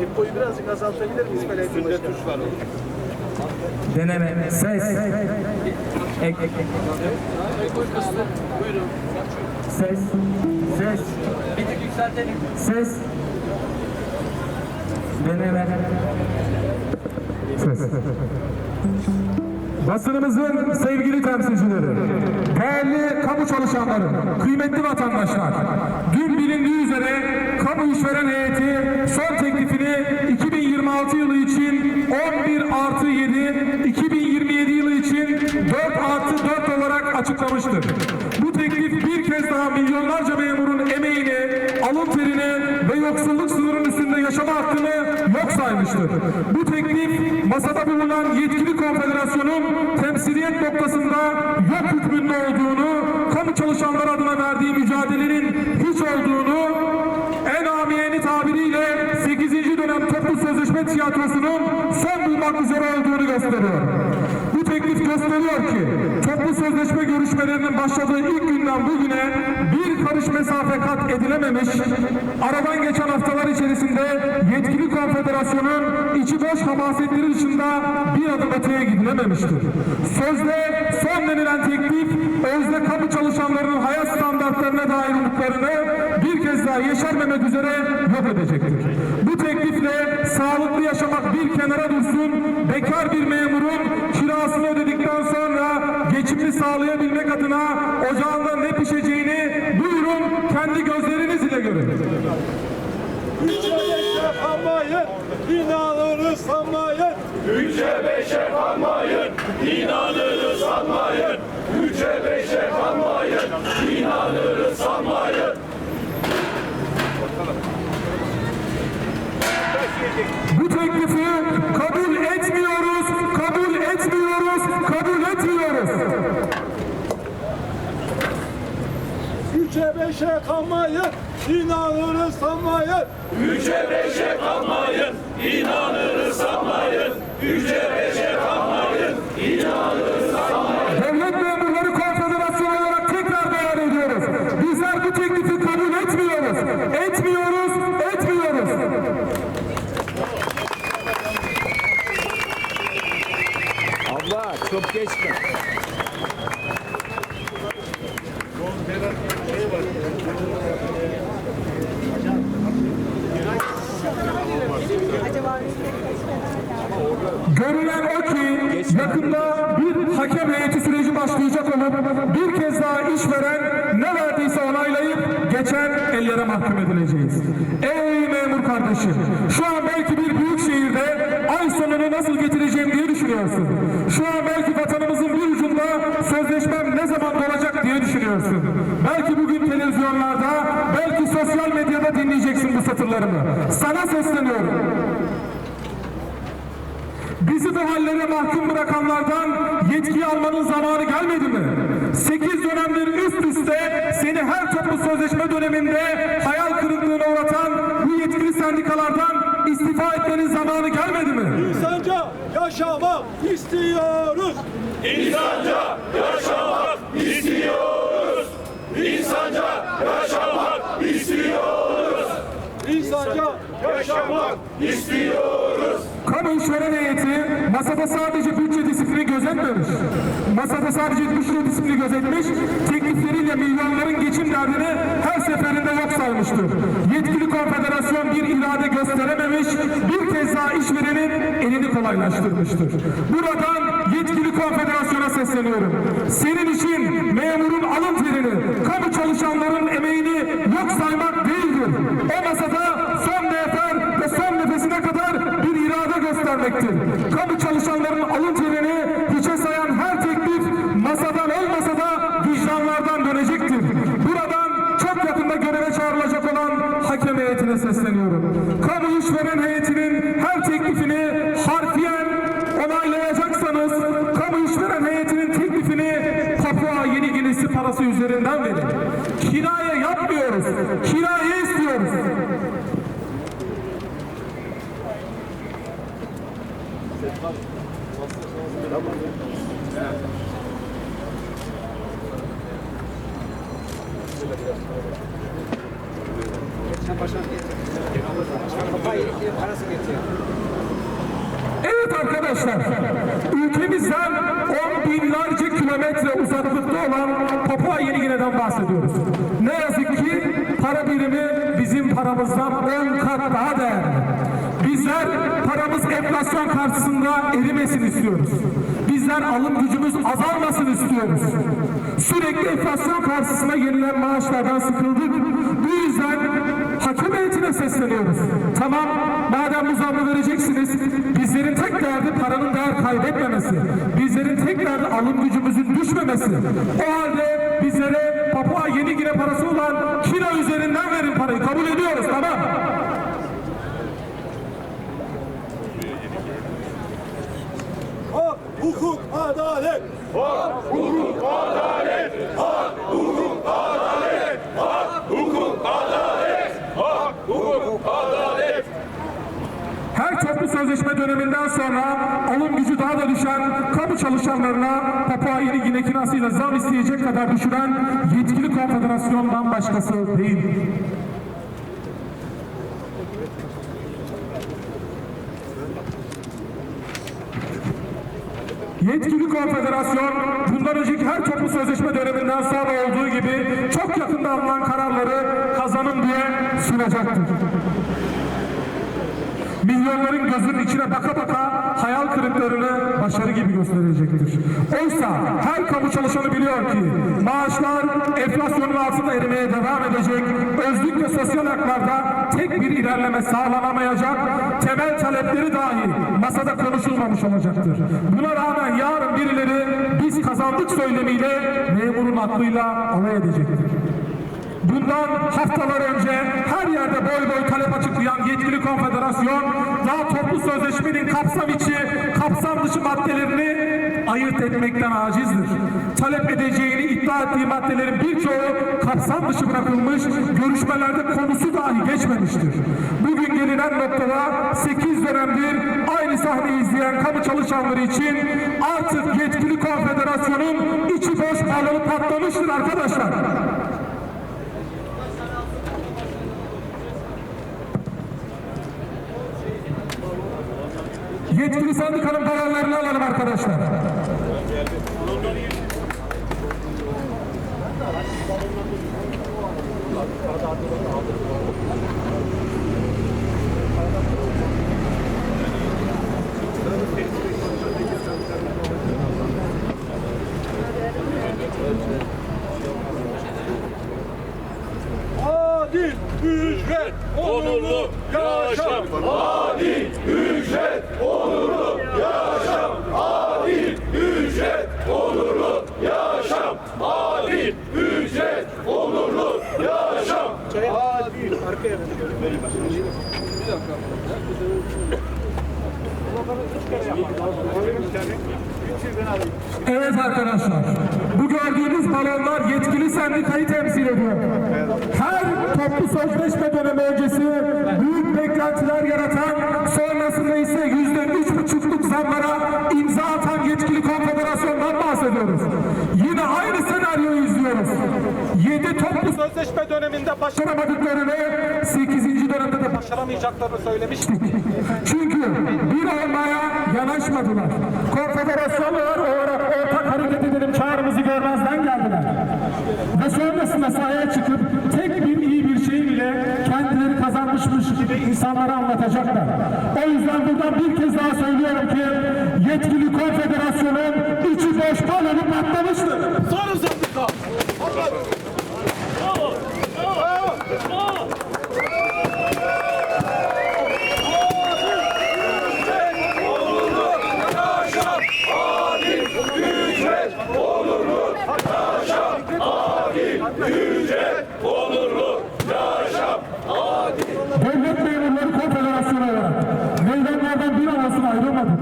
Tempoyu birazcık azaltabilir miyiz Belediye Başkanı? tuş var Deneme. Ses. Ek. Buyurun. Ses. Ses. Bir tık yükseltelim. Ses. Deneme. Ses. Basınımızın sevgili temsilcileri, değerli kamu çalışanları, kıymetli vatandaşlar, dün bilindiği üzere kamu işveren heyeti son teklifini 2026 yılı için 11 artı 7, 2027 yılı için 4 artı 4 olarak açıklamıştır. Bu teklif bir kez daha milyonlarca memurun emeğini, alın terini ve yoksulluk sınırının üstünde yaşama hakkını yok saymıştır. Bu teklif masada bulunan yetkili konfederasyonun temsiliyet noktasında yok hükmünde olduğunu, kamu çalışanları adına verdiği mücadelenin sözleşme tiyatrosunun son bulmak üzere olduğunu gösteriyor. Bu teklif gösteriyor ki toplu sözleşme görüşmelerinin başladığı ilk günden bugüne bir karış mesafe kat edilememiş, aradan geçen haftalar içerisinde yetkili konfederasyonun içi boş hamasetleri dışında bir adım öteye gidilememiştir. Sözde son denilen teklif, özde kamu çalışanlarının hayat standartlarına dair umutlarını bir kez daha yeşermemek üzere yok edecektir. Bu teklifle sağlıklı yaşamak bir kenara dursun, bekar bir memurun kirasını ödedikten sonra geçimini sağlayabilmek adına ocağında ne pişeceğini buyurun kendi gözleriniz ile görün. Üçe beşe kalmayın, inanırız sanmayın. Üçe beşe kalmayın, inanırız sanmayın. Üçe beşe kalmayın, inanırız sanmayın. Bu teklifi kabul etmiyoruz, kabul etmiyoruz, kabul etmiyoruz. Üçe beşe kalmayın, inanırız sanmayın. Üçe beşe kalmayın, inanırız sanmayın. Üçe beşe kalmayın, inanırız sanmayın. Devlet Memurları Konfederasyonu olarak tekrar beyan ediyoruz. Bizler bu teklifi kabul etmiyoruz. Etmiyoruz, etmiyoruz. Abla çok geçme. Görünen o ki yakında bir hakem heyeti süreci başlayacak olup bir kez daha işveren ne verdiyse onaylayıp geçen ellere mahkum edileceğiz. Ey memur kardeşim şu an belki bir büyük şehirde ay sonunu nasıl getireceğim diye düşünüyorsun. Şu an belki vatanımızın bir ucunda sözleşmem ne zaman dolacak diye düşünüyorsun. Belki bugün televizyonlarda belki sosyal medyada dinleyeceksin bu satırlarımı. Sana sesleniyorum. Bizi bu hallere mahkum bırakanlardan yetki almanın zamanı gelmedi mi? 8 dönemdir üst üste seni her toplu sözleşme döneminde hayal kırıklığına uğratan bu yetkili sendikalardan istifa etmenin zamanı gelmedi mi? İnsanca yaşamak istiyoruz. İnsanca yaşamak istiyoruz. İnsanca yaşamak istiyoruz. İnsanca Yaşamak istiyoruz. Kamu işveren heyeti masada sadece bütçe disiplini gözetmemiş. Masada sadece bütçe disiplini gözetmiş, teklifleriyle milyonların geçim derdini her seferinde yok saymıştır. Yetkili konfederasyon bir irade gösterememiş, bir kez daha işverenin elini kolaylaştırmıştır. Buradan yetkili konfederasyona sesleniyorum. Senin için memurun alın terini, kamu çalışanların emeğini yok saymak çalışanların alın terini hiçe sayan her teklif masadan olmasa da vicdanlardan dönecektir. Buradan çok yakında göreve çağrılacak olan hakem heyetine sesleniyorum. Kamu işveren heyetinin her teklifini harfiyen onaylayacaksanız kamu işveren heyetinin teklifini Papua Yeni Ginesi parası üzerinden verin. Kiraya yapmıyoruz. Kirayı istiyoruz. parası geçiyor. Evet arkadaşlar, ülkemizden on binlerce kilometre uzaklıkta olan Papua Yeni Gine'den bahsediyoruz. Ne yazık ki para birimi bizim paramızdan 10 kat daha değerli. Bizler paramız enflasyon karşısında erimesin istiyoruz. Bizler alım gücümüz azalmasın istiyoruz. Sürekli enflasyon karşısında yenilen maaşlardan sıkıldık. Bu yüzden hakem heyetine sesleniyoruz. Tamam, madem bu zammı vereceksiniz, bizlerin tek derdi paranın değer kaybetmemesi. Bizlerin tek derdi alım gücümüzün düşmemesi. O halde bizlere Papua Yeni Gine parası olan kilo üzerinden verin parayı. Kabul ediyoruz, tamam. Hak, hukuk, adalet. Her toplu sözleşme döneminden sonra alım gücü daha da düşen kamu çalışanlarına Papua Yeni Gine kirasıyla zam isteyecek kadar düşüren yetkili konfederasyondan başkası değil. Yetkili konfederasyon bundan önceki her toplu sözleşme döneminden sonra olduğu gibi çok yakında alınan kararları kazanın diye sunacaktır. Milyonların gözünün içine baka baka hayal kırıklarını başarı gibi gösterecektir. Oysa her kamu çalışanı biliyor ki maaşlar enflasyonun altında erimeye devam edecek. Özlük ve sosyal haklarda tek bir ilerleme sağlanamayacak. Temel talepleri dahi masada konuşulmamış olacaktır. Buna rağmen yarın birileri biz kazandık söylemiyle memurun aklıyla alay edecektir. Bundan haftalar önce her yerde boy boy talep açıklayan yetkili konfederasyon daha toplu sözleşmenin kapsam içi, kapsam dışı maddelerini ayırt etmekten acizdir. Talep edeceğini iddia ettiği maddelerin birçoğu kapsam dışı bırakılmış, görüşmelerde konusu dahi geçmemiştir. Bugün gelinen noktada 8 dönemdir aynı sahneyi izleyen kamu çalışanları için artık yetkili konfederasyonun içi boş balonu patlamıştır arkadaşlar. Yetkili sendikanın kararlarını alalım arkadaşlar. Adil, ücret, Onurlu yaşam. Adil ücret. Onurlu yaşam. Adil ücret. Onurlu yaşam. Adil ücret. Onurlu yaşam. Adil. Arkaya Evet arkadaşlar, bu gördüğünüz balonlar yetkili sendikayı temsil ediyor. Her toplu sözleşme dönemi öncesi büyük beklentiler yaratan, sonrasında ise yüzde üç buçukluk zamlara imza atan yetkili konfederasyondan bahsediyoruz. Yine aynı senaryoyu izliyoruz. Yedi toplu sözleşme döneminde başaramadıklarını 8. dönemde de başaramayacaklarını söylemiştik. Çünkü bir olmaya yanaşmadılar. Konfederasyon olarak ortak hareket edelim çağrımızı görmezden geldiler. Ve sonrasında sahaya çıkıp tek bir iyi bir şey bile kendileri kazanmışmış gibi insanlara anlatacaklar. O yüzden buradan bir kez daha söylüyorum ki yetkili konfederasyonun içi boş balonu patlamıştır. Sarı sendika. Ücret. Onurlu yaşam. Adil ücret. Onurlu yaşam. Devlet Memurları Konfederasyonu olarak meydanlardan bir anasını ayrılmadık.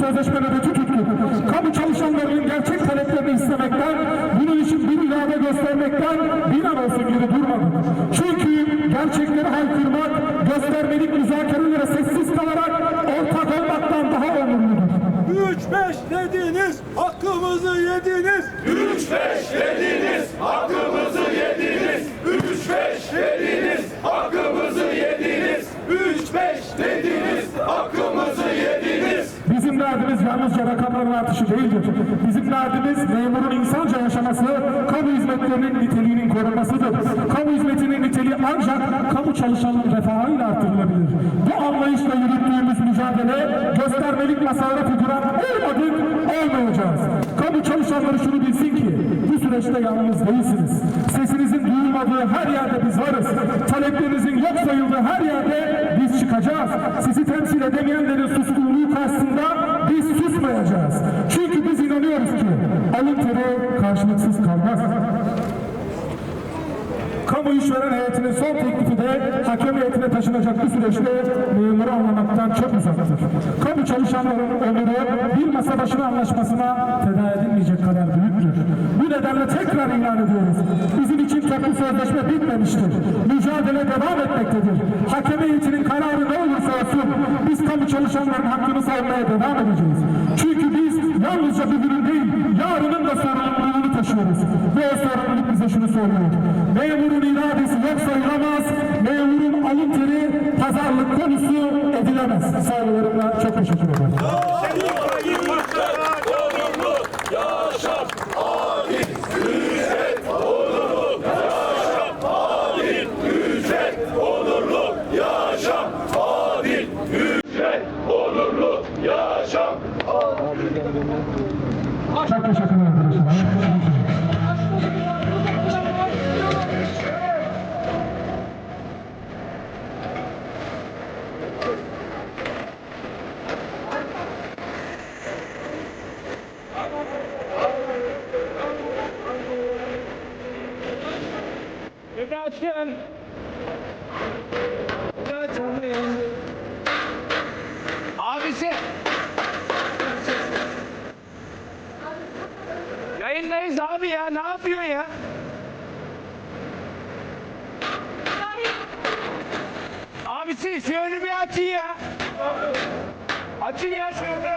Günlerce toplu sözleşme nöbeti tuttuk. Kamu çalışanlarının gerçek taleplerini istemekten, bunun için bir irade göstermekten bir an olsun geri durmadık. Çünkü gerçekleri haykırmak, göstermelik müzakerelere sessiz kalarak ortak olmaktan daha onurludur. Üç beş dediniz, hakkımızı yediniz. Üç beş dediniz, hakkımızı yediniz. Üç beş dediniz, hakkımızı yediniz. Üç beş dediniz, hakkımızı yediniz. Bizim derdimiz yalnızca rakamların artışı değildir. Bizim derdimiz memurun insanca yaşaması, kamu hizmetlerinin niteliğinin korunmasıdır. Kamu hizmetinin niteliği ancak kamu çalışanının refahıyla artırılabilir. Bu anlayışla yürüttüğümüz mücadele göstermelik masalara figüran olmadık, olmayacağız. Kamu çalışanları şunu bilsin ki bu süreçte yalnız değilsiniz. Sesinizin duyulmadığı her yerde biz varız. Taleplerinizin yok sayıldığı her yerde biz çıkacağız. Sizi temsil edemeyenlerin suskunluğu karşısında biz susmayacağız. Çünkü biz inanıyoruz ki alın teri karşılıksız kalmaz. Kamu işveren heyetinin son teklifi de hakem heyetine taşınacak bu süreçte memuru anlamaktan çok uzaktır. Kamu çalışanlarının onuru bir masa başı anlaşmasına feda edilmeyecek kadar büyüktür. Bu nedenle tekrar ilan ediyoruz. Bizim için toplu sözleşme bitmemiştir. Mücadele devam etmektedir. Hakem heyetinin kararı ne olursa olsun biz kamu çalışanların hakkını savunmaya devam edeceğiz. Çünkü biz yalnızca bugünün değil, yarının da sorumluluğunu taşıyoruz. Ve o sorumluluk bize şunu söylüyor. Memurun iradesi yok sayılamaz, memurun alın teri pazarlık konusu edilemez. Saygılarımla çok teşekkür ederim. Yayındayız abi ya. Ne yapıyorsun ya? Abisi şu önü bir açın ya. Açın ya şu önü.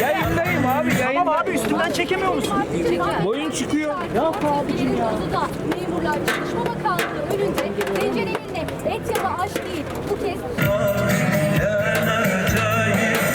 Yayındayım abi yayın. Tamam abi üstümden çekemiyor musun? Boyun çıkıyor. Yap abicim ya. Da memurlar Çalışma Bakanlığı önünde tencerenin et ya da aş değil. Bu kez